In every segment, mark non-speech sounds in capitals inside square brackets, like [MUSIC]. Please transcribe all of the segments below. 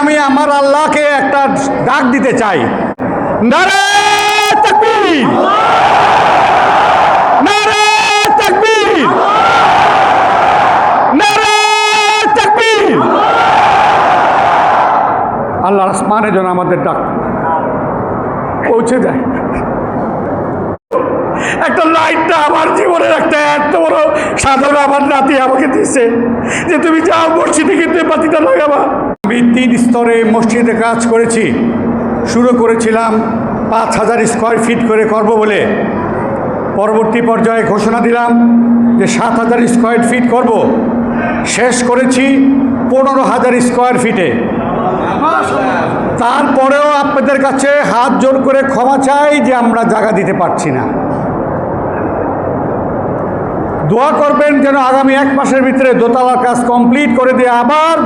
আমি আমার আল্লাহকে একটা ডাক দিতে চাই। আল্লাহ আসমানের জন্য আমাদের ডাক। পৌঁছে যায়। একটা লাইটটা আমার জীবনের একটা এত বড় সাধারণ আমার নাতি আমাকে দিছে যে তুমি যাও মসজিদে কিন্তু বাতিটা লাগাবা। তিন স্তরে মসজিদে কাজ করেছি। শুরু করেছিলাম পাঁচ হাজার স্কোয়ার ফিট করে করব বলে। পরবর্তী পর্যায়ে ঘোষণা দিলাম যে সাত হাজার স্কোয়ার ফিট করব। শেষ করেছি পনেরো হাজার স্কোয়ার ফিটে। তারপরেও আপনাদের কাছে হাত জোর করে ক্ষমা চাই যে আমরা জায়গা দিতে পারছি না। দোয়া করবেন যেন আগামী এক মাসের ভিতরে দোতলার কাজ কমপ্লিট করে দিয়ে আবার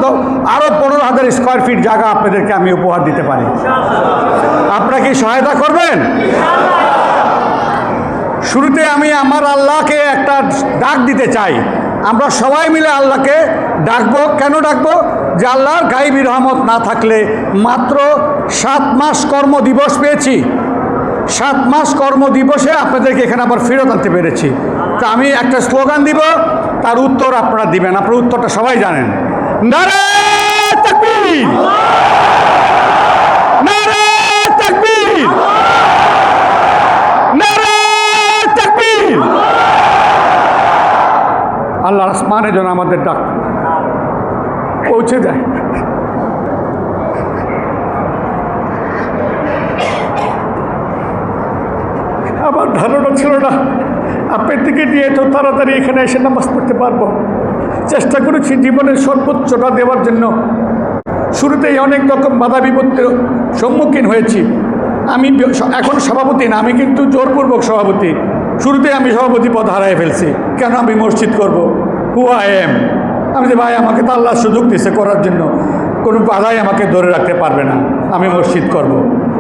আরও পনেরো হাজার স্কোয়ার ফিট জায়গা আপনাদেরকে আমি উপহার দিতে পারি। আপনারা কি সহায়তা করবেন? শুরুতে আমি আমার আল্লাহকে একটা ডাক দিতে চাই। আমরা সবাই মিলে আল্লাহকে ডাকবো। কেন ডাকবো? যে আল্লাহর গাইবী রহমত না থাকলে মাত্র সাত মাস কর্ম দিবস পেয়েছি। সাত মাস কর্ম দিবসে আপনাদেরকে এখানে আবার ফেরত আনতে পেরেছি। তা আমি একটা স্লোগান দিব, তার উত্তর আপনারা দিবেন, আপনার উত্তরটা সবাই জানেন। আল্লাহ আসমানের জন্য আমাদের ডাক পৌঁছে যায় আমার ধারণা ছিল না। আপনার দিকে নিয়ে তো তাড়াতাড়ি এখানে এসে নামাজ পড়তে পারব। চেষ্টা করেছি জীবনের সর্বোচ্চটা দেওয়ার জন্য। শুরুতেই অনেক রকম বাধা বিপত্তির সম্মুখীন হয়েছি। আমি এখন সভাপতি না, আমি কিন্তু জোরপূর্বক সভাপতি। শুরুতে আমি সভাপতি পদ হারাই ফেলছি। কেন আমি মসজিদ করব? হু আই এম আমি যে, ভাই, আমাকে তো আল্লাহ সুযোগ দিছে করার জন্য। কোনো বাধাই আমাকে ধরে রাখতে পারবে না। আমি মসজিদ করব।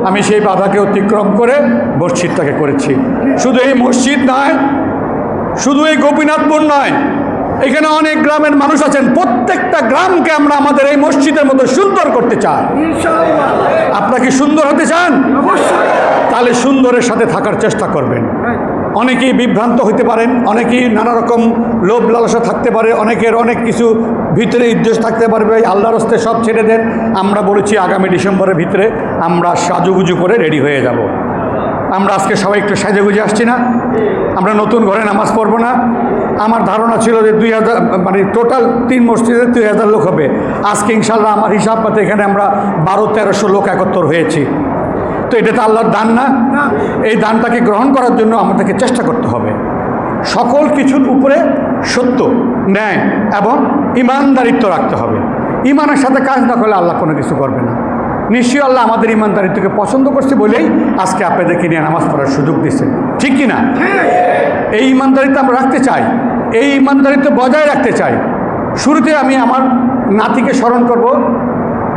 আমি সেই বাধাকে অতিক্রম করে মসজিদটাকে করেছি। শুধু এই মসজিদ নয় শুধু এই গোপীনাথপুর নয় এখানে অনেক গ্রামের মানুষ আছেন। প্রত্যেকটা গ্রামকে আমরা আমাদের এই মসজিদের মতো সুন্দর করতে চাই। আপনারা কি সুন্দর হতে চান? তাহলে সুন্দরের সাথে থাকার চেষ্টা করবেন। অনেকেই বিভ্রান্ত হতে পারেন অনেকেই নানা রকম লোভ লালসা থাকতে পারে অনেকের অনেক কিছু ভিতরে উদ্দেশ্য থাকতে পারবে আল্লাহর হস্তে সব ছেড়ে দেন। আমরা বলেছি আগামী ডিসেম্বরের ভিতরে আমরা সাজুগুজু করে রেডি হয়ে যাব। আমরা আজকে সবাই একটু সাজেগুজে আসছি না। আমরা নতুন ঘরে নামাজ পড়ব না। আমার ধারণা ছিল যে দুই হাজার মানে টোটাল তিন মসজিদে দুই হাজার লোক হবে। আজকে ইনশাল্লাহ আমার হিসাব মতো এখানে আমরা বারো, তেরোশো লোক একত্র হয়েছি। তো এটা তো আল্লাহর দান না? এই দানটাকে গ্রহণ করার জন্য আমাদেরকে চেষ্টা করতে হবে। সকল কিছুর উপরে সত্য, ন্যায় এবং ইমানদারিত্ব রাখতে হবে। ইমানের সাথে কাজ না করলে আল্লাহ কোনো কিছু করবে না। নিশ্চয়ই আল্লাহ আমাদের ইমানদারিত্বকে পছন্দ করছে বলেই আজকে আপনাদেরকে নিয়ে নামাজ পড়ার সুযোগ দিচ্ছে ঠিক কি না এই ইমানদারিত্ব আমরা রাখতে চাই। এই ইমানদারিত্ব বজায় রাখতে চাই। শুরুতে আমি আমার নাতিকে স্মরণ করব।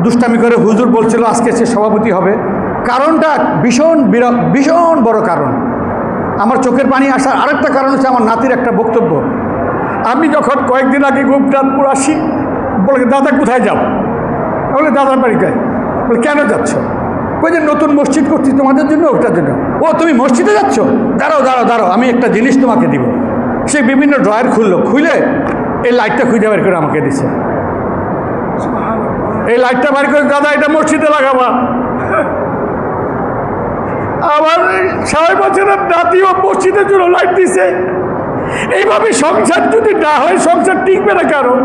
দুষ্টামি করে হুজুর বলছিল, আজকে সে সভাপতি হবে। কারণটা ভীষণ ভীষণ বড় কারণ। আমার চোখের পানি আসার আরেকটা কারণ হচ্ছে আমার নাতির একটা বক্তব্য। আমি যখন কয়েকদিন আগে গোপনাথপুর আসি, বলে, দাদা, কোথায় যাব বলে, দাদার বাড়ি যাই বলে কেন যাচ্ছ? ওই যে নতুন মসজিদ করছি তোমাদের জন্য, ওটার জন্য। ও, তুমি মসজিদে যাচ্ছ? দাঁড়াও দাঁড়াও দাঁড়াও, আমি একটা জিনিস তোমাকে দিব। সে বিভিন্ন ড্রয়ার খুললো, খুলে এই লাইটটা খুঁজে বের করে আমাকে দিছে। এই লাইটটা বের করে, দাদা, এটা মসজিদে লাগাবা। এই ছয় বছরের নাতিও মসজিদের জন্য লাইট দিছে। এইভাবে সংসার যদি না হয়, সংসার টিকবে না কারও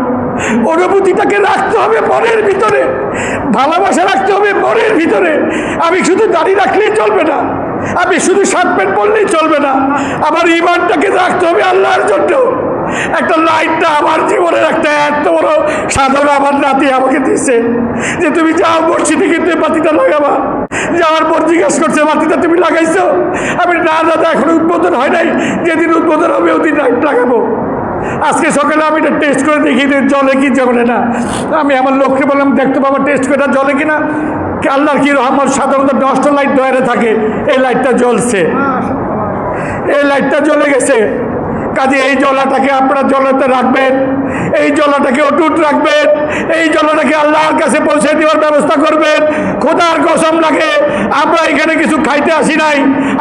অনুভূতিটাকে রাখতে হবে মনের ভিতরে। ভালোবাসা রাখতে হবে মনের ভিতরে। আমি শুধু দাড়ি রাখলেই চলবে না। আমি শুধু শার্ট প্যান্ট পরলেই চলবে না। আমার ইমানটাকে রাখতে হবে আল্লাহর জন্য। একটা লাইটটা আমার জীবনের একটা এত বড় সাধারণ আমার নাতি আমাকে দিছে যে তুমি যাও মসজিদে কিন্তু বাতিটা লাগাবা। যে আমার পর জিজ্ঞেস করছে বাতিটা তুমি লাগাইছো? আমি না দাদা, এখন উদ্বোধন হয় নাই। যেদিন উদ্বোধন হবে ওদিন লাইট লাগাবো। আজকে সকালে আমি এটা টেস্ট করে দেখি জলে কি জলে না। আমি আমার লক্ষ্যে বললাম দেখতে পাবো টেস্ট করে জলে কি না আল্লাহর কি রহমান সাধারণত দশটা লাইট দয়ারে থাকে, এই লাইটটা জ্বলছে। এই লাইটটা জ্বলে গেছে। কাজে এই জলাটাকে আপনার জলাতে রাখবেন, এই জলাটাকে অটুট রাখবেন, এই জলাটাকে আল্লাহর কাছে পৌঁছে দেওয়ার ব্যবস্থা করবেন। খোদার কসম লাগে, আমরা এখানে কিছু খাইতে আসি নাই,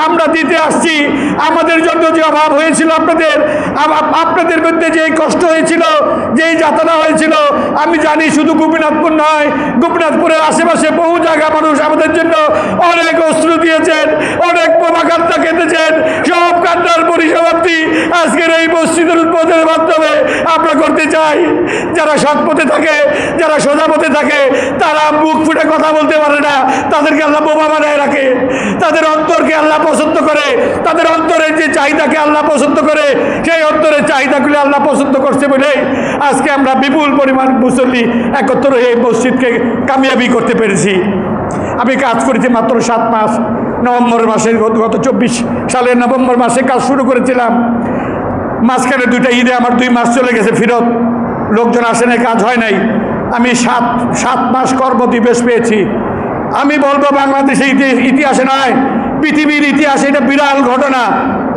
আমরা দিতে আসছি। আমাদের জন্য যে অভাব হয়েছিল আপনাদের আপ- আপনাদের মধ্যে যে কষ্ট হয়েছিল যেই যাতনা হয়েছিল, আমি জানি শুধু গোপীনাথপুর নয়, গোপীনাথপুরের আশেপাশে বহু জায়গা মানুষ আমাদের জন্য অনেক অস্ত্র দিয়েছেন, অনেক সব কান্নার পরিসমাপ্তি আজকের এই মসজিদের উদ্বোধনের মাধ্যমে আমরা করতে চাই, যারা সৎ পথে থাকে, যারা সোজা পথে থাকে, তারা মুখ ফুটে কথা বলতে পারে না। তাদেরকে আল্লাহ বোমা বানায় রাখে। তাদের অন্তরকে আল্লাহ পছন্দ করে। তাদের অন্তরের যে চাহিদাকে আল্লাহ পছন্দ করে, সেই অন্তরের চাহিদাগুলি আল্লাহ পছন্দ করছে বলে আজকে আমরা বিপুল পরিমাণ মুসল্লি একত্র এই মসজিদকে কামিয়াবি করতে পেরেছি। আমি কাজ করেছি মাত্র সাত মাস। নভেম্বর মাসে গত চব্বিশ সালের নভেম্বর মাসে কাজ শুরু করেছিলাম। মাঝখানে দুইটা ঈদে আমার দুই মাস চলে গেছে ফেরত। লোকজন আসে নাই, কাজ হয় নাই। আমি সাত সাত মাস কর্মদিবস পেয়েছি। আমি বলব বাংলাদেশে ইতিহাসে নয়, পৃথিবীর ইতিহাসে এটা বিরাল ঘটনা।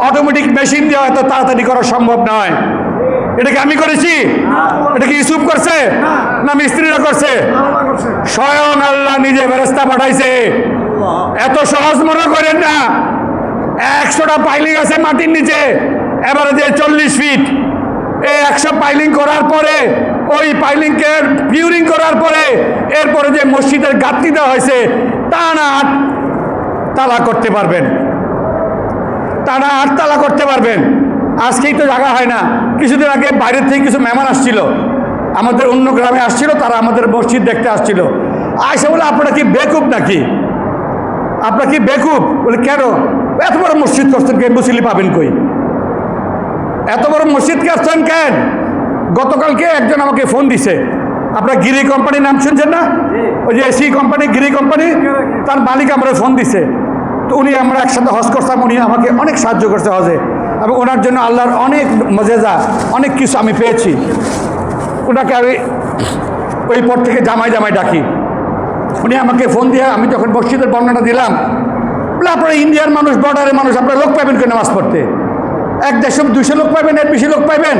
অটোমেটিক মেশিন দিয়ে হয়তো তাড়াতাড়ি করা সম্ভব নয়। এটা কি আমি করেছি? এটা কি ইউসুফ করছে? না, মিস্ত্রিরা করছে? স্বয়ং আল্লাহ নিজে ফেরেস্তা পাঠাইছে। এত সহজ মনে করেন না। একশোটা পাইলিং আছে মাটির নিচে এবারে যে চল্লিশ ফিট এই একশো পাইলিং করার পরে ওই পাইলিংকে পিউরিং করার পরে এরপরে যে মসজিদের গাঁথনি দেওয়া হয়েছে তা না আট তালা করতে পারবেন। তারা আটতলা করতে পারবেন। আজকেই তো জায়গা হয় না। কিছুদিন আগে বাইরের থেকে কিছু মেহমান আসছিল। আমাদের অন্য গ্রামে আসছিল, তারা আমাদের মসজিদ দেখতে আসছিল। আসে বলে, আপনারা কি বেকুব নাকি? আপনার কি বেকুব? বলে, কেন? এত বড় মসজিদ করছেন কে মুসলি পাবেন কই? এত বড় মসজিদ করছেন কেন? গতকালকে একজন আমাকে ফোন দিছে। আপনার গিরি কোম্পানির নাম শুনছেন না? ওই যে এসি কোম্পানি, গিরি কোম্পানি, তার মালিক আমরা ফোন দিছে। তো উনি আমরা একসাথে হজ করতাম, উনি আমাকে অনেক সাহায্য করছে হজে। এবং ওনার জন্য আল্লাহর অনেক মজেজা, অনেক কিছু আমি পেয়েছি। ওনাকে আমি ওই পর থেকে জামাই জামাই ডাকি। উনি আমাকে ফোন দিয়ে, আমি যখন মসজিদের বর্ণনা দিলাম বলে আপনারা ইন্ডিয়ার মানুষ, বর্ডারের মানুষ, আপনারা লোক পাবেন কেন নামাজ পড়তে? এক দেড়শো, দুইশো লোক পাবেন এর বেশি লোক পাবেন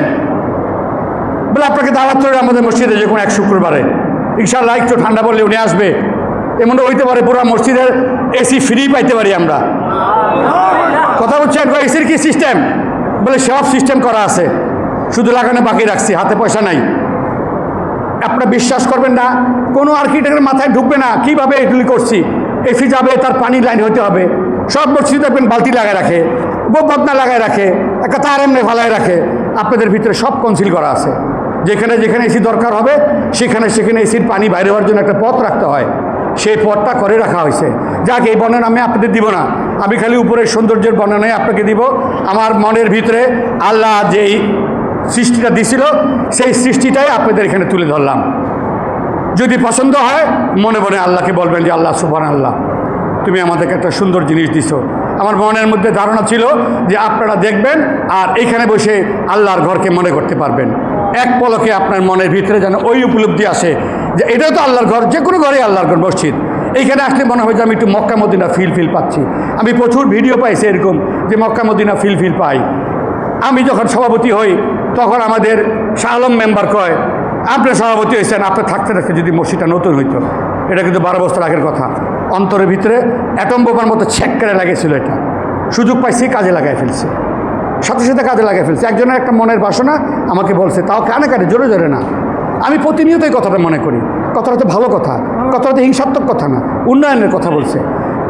বলে আপনাকে দাওয়াত করে আমাদের মসজিদে যে কোনো এক শুক্রবারে। ইনশাল্লাহ একটু ঠান্ডা পড়লে উনি আসবে। এমন হইতে পারে পুরো মসজিদের এসি ফ্রি পাইতে পারি আমরা। কথা হচ্ছে বলছেন এসির কি সিস্টেম বলে, সব সিস্টেম করা আছে। শুধু লাগানো বাকি রাখছি, হাতে পয়সা নাই। আপনারা বিশ্বাস করবেন না, কোনো আর্কিটেক্টের মাথায় ঢুকবে না, কীভাবে এগুলি করছি? এসি যাবে, তার পানি লাইন হতে হবে। সব মসজিদ দেখবেন, বালতি লাগায় রাখে বদনা লাগায় রাখে, একটা তার এমনি ফালায় রাখে। আপনাদের ভিতরে সব কনসিল করা আছে। যেখানে যেখানে এসি দরকার হবে, সেখানে সেখানে এসির পানি বাইরে হওয়ার জন্য একটা পথ রাখতে হয়। সেই পথটা করে রাখা হয়েছে। যাক, এই বর্ণনা আমি আপনাদের দিব না। আমি খালি উপরের সৌন্দর্যের বর্ণনায় আপনাকে দিব। আমার মনের ভিতরে আল্লাহ যেই সৃষ্টিটা দিছিল, সেই সৃষ্টিটাই আপনাদের এখানে তুলে ধরলাম। যদি পছন্দ হয়, মনে মনে আল্লাহকে বলবেন যে, আল্লাহ সুবান আল্লাহ তুমি আমাদেরকে একটা সুন্দর জিনিস দিছো। আমার মনের মধ্যে ধারণা ছিল যে, আপনারা দেখবেন আর এখানে বসে আল্লাহর ঘরকে মনে করতে পারবেন। এক পলকে আপনার মনের ভিতরে যেন ওই উপলব্ধি আসে যে এটাও তো আল্লাহর ঘর, যে কোনো ঘরে আল্লাহর ঘর, মসজিদ। এইখানে আসলে মনে হয় যে, আমি একটু মক্কা মদিনা ফিল ফিল পাচ্ছি। আমি প্রচুর ভিডিও পাইছি এরকম যে, মক্কা মদিনা ফিল ফিল পাই। আমি যখন সভাপতি হই তখন আমাদের শাহ আলম মেম্বার কয়, আপনি সভাপতি হয়েছেন, আপনি থাকতে থাকতে যদি মসজিদটা নতুন হইতো। এটা কিন্তু বারো বছর আগের কথা। অন্তরের ভিতরে অ্যাটম মতো ছেক করে লাগিয়েছিল এটা। সুযোগ পাইছি, কাজে লাগাই ফেলছে। সাথে সাথে কাজে লাগাই ফেলছে। একজনের একটা মনের বাসনা আমাকে বলছে, তাও কানে কানে, জোরে জোরে না। আমি প্রতিনিয়ত এই কথাটা মনে করি। কথাটা তো ভালো কথা, কথাটা তো হিংসাত্মক কথা না, উন্নয়নের কথা বলছে।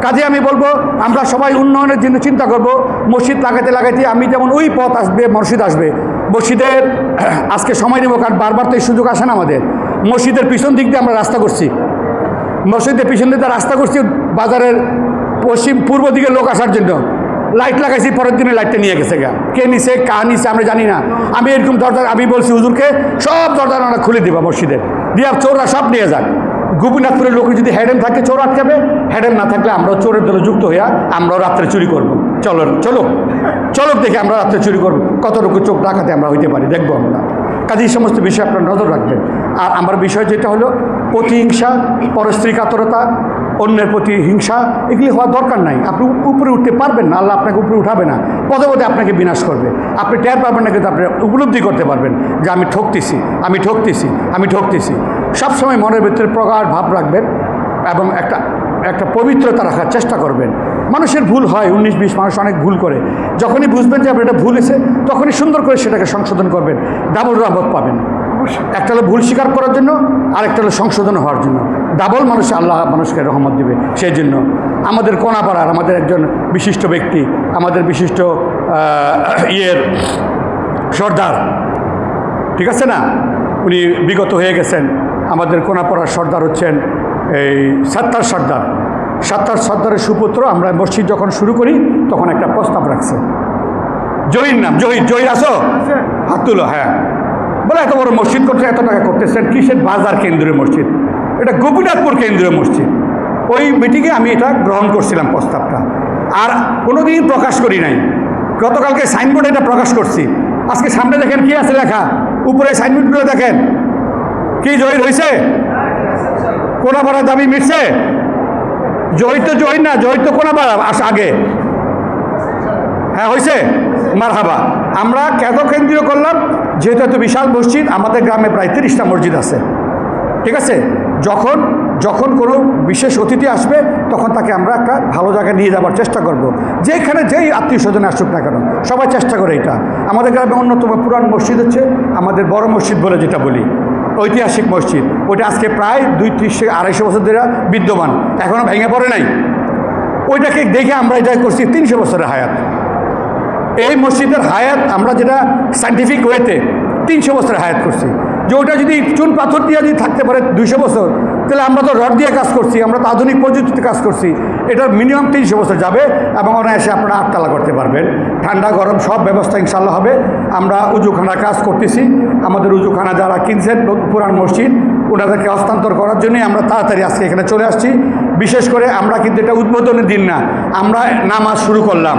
কাজে আমি বলব, আমরা সবাই উন্নয়নের জন্য চিন্তা করব। মসজিদ লাগাতে লাগাইতে আমি যেমন ওই পথ আসবে, মসজিদ আসবে মসজিদের, [CLEARS THROAT] আজকে সময় নেব কারণ বারবার তো এই সুযোগ আসে না আমাদের। মসজিদের পিছন দিক দিয়ে আমরা রাস্তা করছি। মসজিদের পিছন দিকে রাস্তা করছি বাজারের পশ্চিম, পূর্ব দিকে লোক আসার জন্য। লাইট লাগাইছি, পরের দিনে লাইটটা নিয়ে গেছে গা। কে নিছে কা নিছে, আমরা জানি না। আমি এরকম দরজা, আমি বলছি, হুজুরকে সব দরজা আমরা খুলে দিবা মসজিদের দিয়ে চোররা সব নিয়ে যাক। গোপীনাথপুরের লোকের যদি হ্যাডেম থাকে, চোর আটকাবে। হ্যাডেম না থাকলে আমরাও চোরের দলে যুক্ত হইয়া আমরাও রাত্রে চুরি করব। চলো চলো। চলো দেখে আমরা রাত্রে চুরি করব। কতটুকু চোখ ডাকাতে আমরা হইতে পারি, দেখব আমরা। কাজে এই সমস্ত বিষয়ে আপনার নজর রাখবেন। আর আমার বিষয় যেটা হলো প্রতিহিংসা পরস্ত্রী কাতরতা অন্যের প্রতি হিংসা, এগুলি হওয়ার দরকার নাই। আপনি উপরে উঠতে পারবেন না, আল্লাহ আপনাকে উপরে উঠাবে না। পদে পদে আপনাকে বিনাশ করবে। আপনি টের পাবেন না, কিন্তু আপনি উপলব্ধি করতে পারবেন যে আমি ঠকতেছি আমি ঠকতেছি আমি ঠকতেছি। সবসময় মনের ভিতরে প্রগাঢ় ভাব রাখবেন এবং একটা একটা পবিত্রতা রাখার চেষ্টা করবেন। মানুষের ভুল হয় উনিশ বিশ মানুষ অনেক ভুল করে। যখনই বুঝবেন যে আপনার এটা ভুল এসে তখনই সুন্দর করে সেটাকে সংশোধন করবেন ডাবল রহমত পাবেন। একটা হলো ভুল স্বীকার করার জন্য আর একটা হলো সংশোধন হওয়ার জন্য। ডাবল মানুষ আল্লাহ মানুষকে রহমত দেবে সেই জন্য। আমাদের কোনাপাড়ার আমাদের একজন বিশিষ্ট ব্যক্তি আমাদের বিশিষ্ট ইয়ের সর্দার ঠিক আছে না? উনি বিগত হয়ে গেছেন। আমাদের কোনাপাড়ার সর্দার হচ্ছেন এই সাত্তার সর্দার। সাত্তার সর্দারের সুপুত্র আমরা মসজিদ যখন শুরু করি তখন একটা প্রস্তাব রাখছে। জহির নাম জহির জহির আসো হাত তুলো হ্যাঁ। বলে এত বড় মসজিদ করতে এত টাকা করতেছেন কিসের বাজার কেন্দ্রীয় মসজিদ? এটা গোপীনাথপুর কেন্দ্রীয় মসজিদ। ওই মিটিংয়ে আমি এটা গ্রহণ করছিলাম প্রস্তাবটা। আর কোনোদিন প্রকাশ করি নাই। গতকালকে সাইনবোর্ডে এটা প্রকাশ করছি। আজকে সামনে দেখেন কি আছে লেখা? উপরে সাইনবোর্ডগুলো দেখেন। কি জহির হয়েছে কোনাপাড়া দাবি মিটছে? জহির তো জহির না জহির তো আগে? হ্যাঁ হয়েছে মার হাবা আমরা কেন কেন্দ্রীয় করলাম? যেহেতু এত বিশাল মসজিদ, আমাদের গ্রামে প্রায় তিরিশটা মসজিদ আছে। ঠিক আছে? যখন যখন কোনো বিশেষ অতিথি আসবে, তখন তাকে আমরা একটা ভালো জায়গায় নিয়ে যাওয়ার চেষ্টা করব। যেখানে যেই আত্মীয় স্বজন আসুক না কেন, সবাই চেষ্টা করে এটা। আমাদের গ্রামে অন্যতম পুরান মসজিদ হচ্ছে, আমাদের বড় মসজিদ বলে যেটা বলি। ঐতিহাসিক মসজিদ। ওইটা আজকে প্রায় দুই ত্রিশ আড়াইশো বছর ধরে বিদ্যমান এখনও ভেঙে পড়ে নাই। ওইটাকে দেখে আমরা এটা করছি তিনশো বছরের হায়াত। এই মসজিদের হায়াত আমরা যেটা সাইন্টিফিক ওয়েতে তিনশো বছরের হায়াত করছি। যে ওটা যদি চুন পাথর দিয়ে যদি থাকতে পারে দুইশো বছর তাহলে আমরা তো রড দিয়ে কাজ করছি, আমরা তো আধুনিক প্রযুক্তিতে কাজ করছি। এটা মিনিমাম তিনশো বছর যাবে এবং অনায়াসে আপনারা আটতলা করতে পারবেন। ঠান্ডা, গরম সব ব্যবস্থা ইনশাল্লাহ হবে। আমরা উজুখানা কাজ করতেছি। আমাদের উজুখানা যারা কিনছেন, পুরান মসজিদ, ওনাদেরকে হস্তান্তর করার জন্যই আমরা তাড়াতাড়ি আজকে এখানে চলে আসছি। বিশেষ করে আমরা কিন্তু এটা উদ্বোধনের দিন না, আমরা নামাজ শুরু করলাম।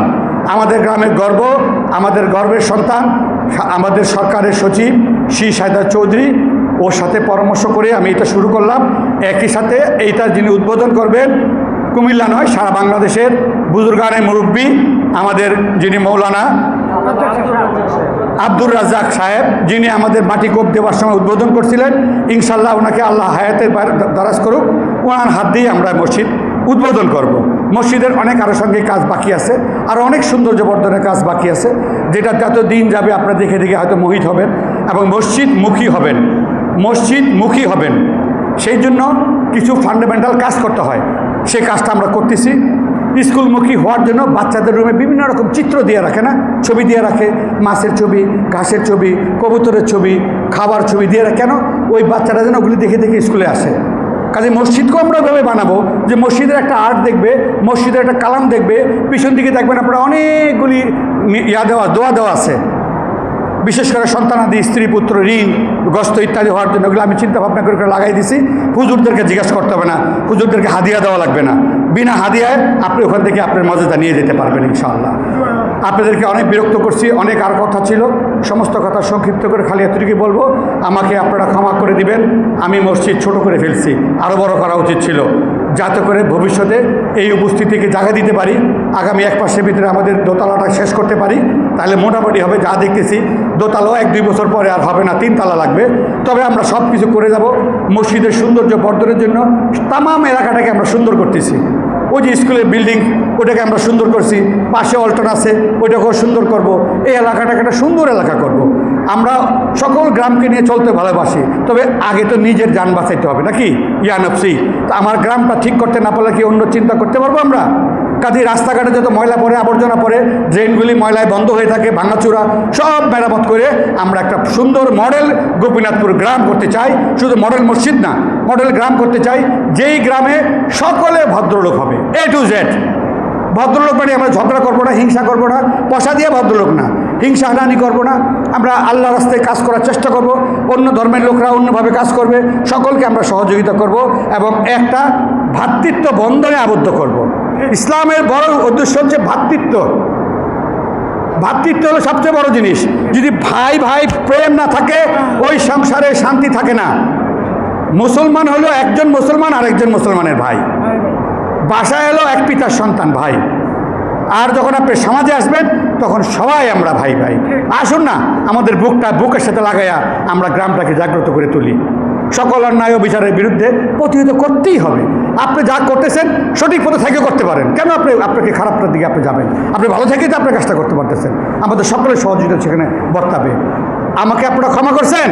আমাদের গ্রামের গর্ব, আমাদের গর্বের সন্তান আমাদের সরকারের সচিব শ্রী সাইদা চৌধুরী ওর সাথে পরামর্শ করে আমি এটা শুরু করলাম। একই সাথে এইটা যিনি উদ্বোধন করবেন, কুমিল্লা নয়, সারা বাংলাদেশের বুজুর্গানের মুরব্বী, আমাদের যিনি মৌলানা আব্দুর রাজ্জাক সাহেব, যিনি আমাদের মাটি কোপ দেওয়ার সময় উদ্বোধন করছিলেন ইনশাল্লাহ ওনাকে আল্লাহ হায়াতের বার- দারাজ করুক। ওনার হাত দিয়ে আমরা মসজিদ উদ্বোধন করব। মসজিদের অনেক আরও সঙ্গে কাজ বাকি আছে, আর অনেক সৌন্দর্য বর্ধনের কাজ বাকি আছে, যেটা যত দিন যাবে আপনারা দেখে দেখে হয়তো মোহিত হবেন এবং মসজিদ মুখী হবেন। মসজিদ মুখী হবেন। সেই জন্য কিছু ফান্ডামেন্টাল কাজ করতে হয়। সেই কাজটা আমরা করতেছি। স্কুলমুখী হওয়ার জন্য বাচ্চাদের রুমে বিভিন্ন রকম চিত্র দিয়ে রাখে না? ছবি দিয়ে রাখে। মাছের ছবি, ঘাসের ছবি, কবুতরের ছবি, খাবার ছবি দিয়ে রাখে। কেন? ওই বাচ্চারা যেন ওগুলি দেখে দেখে স্কুলে আসে। কাজে মসজিদকেও আমরা ওইভাবে বানাবো যে মসজিদের একটা আর্ট দেখবে, মসজিদের একটা কালাম দেখবে, পিছন দিকে দেখবেন আপনারা অনেকগুলি ইয়া দেওয়া, দোয়া দেওয়া আছে। বিশেষ করে সন্তানাদি, স্ত্রী, পুত্র, ঋণ, গস্ত ইত্যাদি হওয়ার জন্য ওগুলো আমি চিন্তা ভাবনা করে লাগাই দিছি। হুজুরদেরকে জিজ্ঞাসা করতে হবে না। হুজুরদেরকে হাদিয়া দেওয়া লাগবে না। বিনা হাদিয়ায় আপনি ওখান থেকে আপনার মজাটা নিয়ে যেতে পারবেন ইনশাআল্লাহ। আপনাদেরকে অনেক বিরক্ত করছি, অনেক আর কথা ছিল। সমস্ত কথা সংক্ষিপ্ত করে খালি এতটুকুই বলব। আমাকে আপনারা ক্ষমা করে দিবেন। আমি মসজিদ ছোট করে ফেলছি। আরও বড় করা উচিত ছিল। যাতে করে ভবিষ্যতে এই উপস্থিতিকে জায়গা দিতে পারি। আগামী এক মাসের ভিতরে আমাদের দোতলাটা শেষ করতে পারি। তাহলে মোটামুটি হবে যা দেখতেছি। দোতলাও এক দুই বছর পরে আর হবে না তিনতলা লাগবে। তবে আমরা সব কিছু করে যাব মসজিদের সৌন্দর্য বর্ধনের জন্য। তামাম এলাকাটাকে আমরা সুন্দর করতেছি। ওই যে স্কুলের বিল্ডিং, ওটাকে আমরা সুন্দর করছি। পাশে অল্টন আছে ওইটাকেও সুন্দর করব। এই এলাকাটাকে একটা সুন্দর এলাকা করব। আমরা সকল গ্রামকে নিয়ে চলতে ভালোবাসি, তবে আগে তো নিজের যান বাঁচাইতে হবে, নাকি? ইয়ানফসি, তা আমার গ্রামটা ঠিক করতে না পারলে কি অন্য চিন্তা করতে পারব আমরা? কাজে রাস্তাঘাটে যত ময়লা পড়ে, আবর্জনা পড়ে, ড্রেনগুলি ময়লায় বন্ধ হয়ে থাকে, ভাঙাচুরা, সব মেরামত করে আমরা একটা সুন্দর মডেল গোপীনাথপুর গ্রাম করতে চাই। শুধু মডেল মসজিদ না, মডেল গ্রাম করতে চাই, যেই গ্রামে সকলে ভদ্রলোক হবে, এ টু জেড। ভদ্রলোক মানে আমরা ঝগড়া করব না, হিংসা করব না, পয়সা দিয়ে ভদ্রলোক না। হিংসা হানানি করব না। আমরা আল্লাহ রাস্তায় কাজ করার চেষ্টা করব। অন্য ধর্মের লোকরা অন্যভাবে কাজ করবে। সকলকে আমরা সহযোগিতা করব এবং একটা ভ্রাতৃত্ব বন্ধনে আবদ্ধ করব। ইসলামের বড় উদ্দেশ্য হচ্ছে ভ্রাতৃত্ব ভ্রাতৃত্ব হলো সবচেয়ে বড় জিনিস। যদি ভাই ভাই প্রেম না থাকে, ওই সংসারে শান্তি থাকে না। মুসলমান হলো একজন মুসলমান আর একজন মুসলমানের ভাই। বাসায় এলো এক পিতার সন্তান ভাই। আর যখন আপনি সমাজে আসবেন তখন সবাই আমরা ভাই ভাই। আসুন না, আমাদের বুকটা বুকের সাথে লাগাইয়া আমরা গ্রামটাকে জাগ্রত করে তুলি। সকল অন্যায় বিচারের বিরুদ্ধে প্রতিহিত করতেই হবে। আপনি যা করতেছেন, সঠিক পথে থেকে করতে পারেন। কেন আপনি আপনাকে খারাপটার দিকে আপনি যাবেন? আপনি ভালো থেকেই তো আপনার কাজটা করতে পারতেছেন। আমাদের সকলের সহযোগিতা সেখানে বর্তাবে। আমাকে আপনারা ক্ষমা করছেন?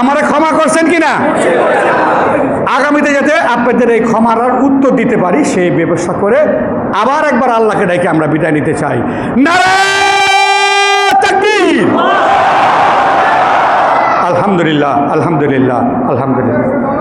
আমারে ক্ষমা করছেন কিনা? আগামীতে যাতে আপনাদের এই ক্ষমার উত্তর দিতে পারি, সেই ব্যবস্থা করে আবার একবার আল্লাহকে ডাকে আমরা বিদায় নিতে চাই। আলহামদুলিল্লাহ আলহামদুলিল্লাহ আলহামদুলিল্লাহ।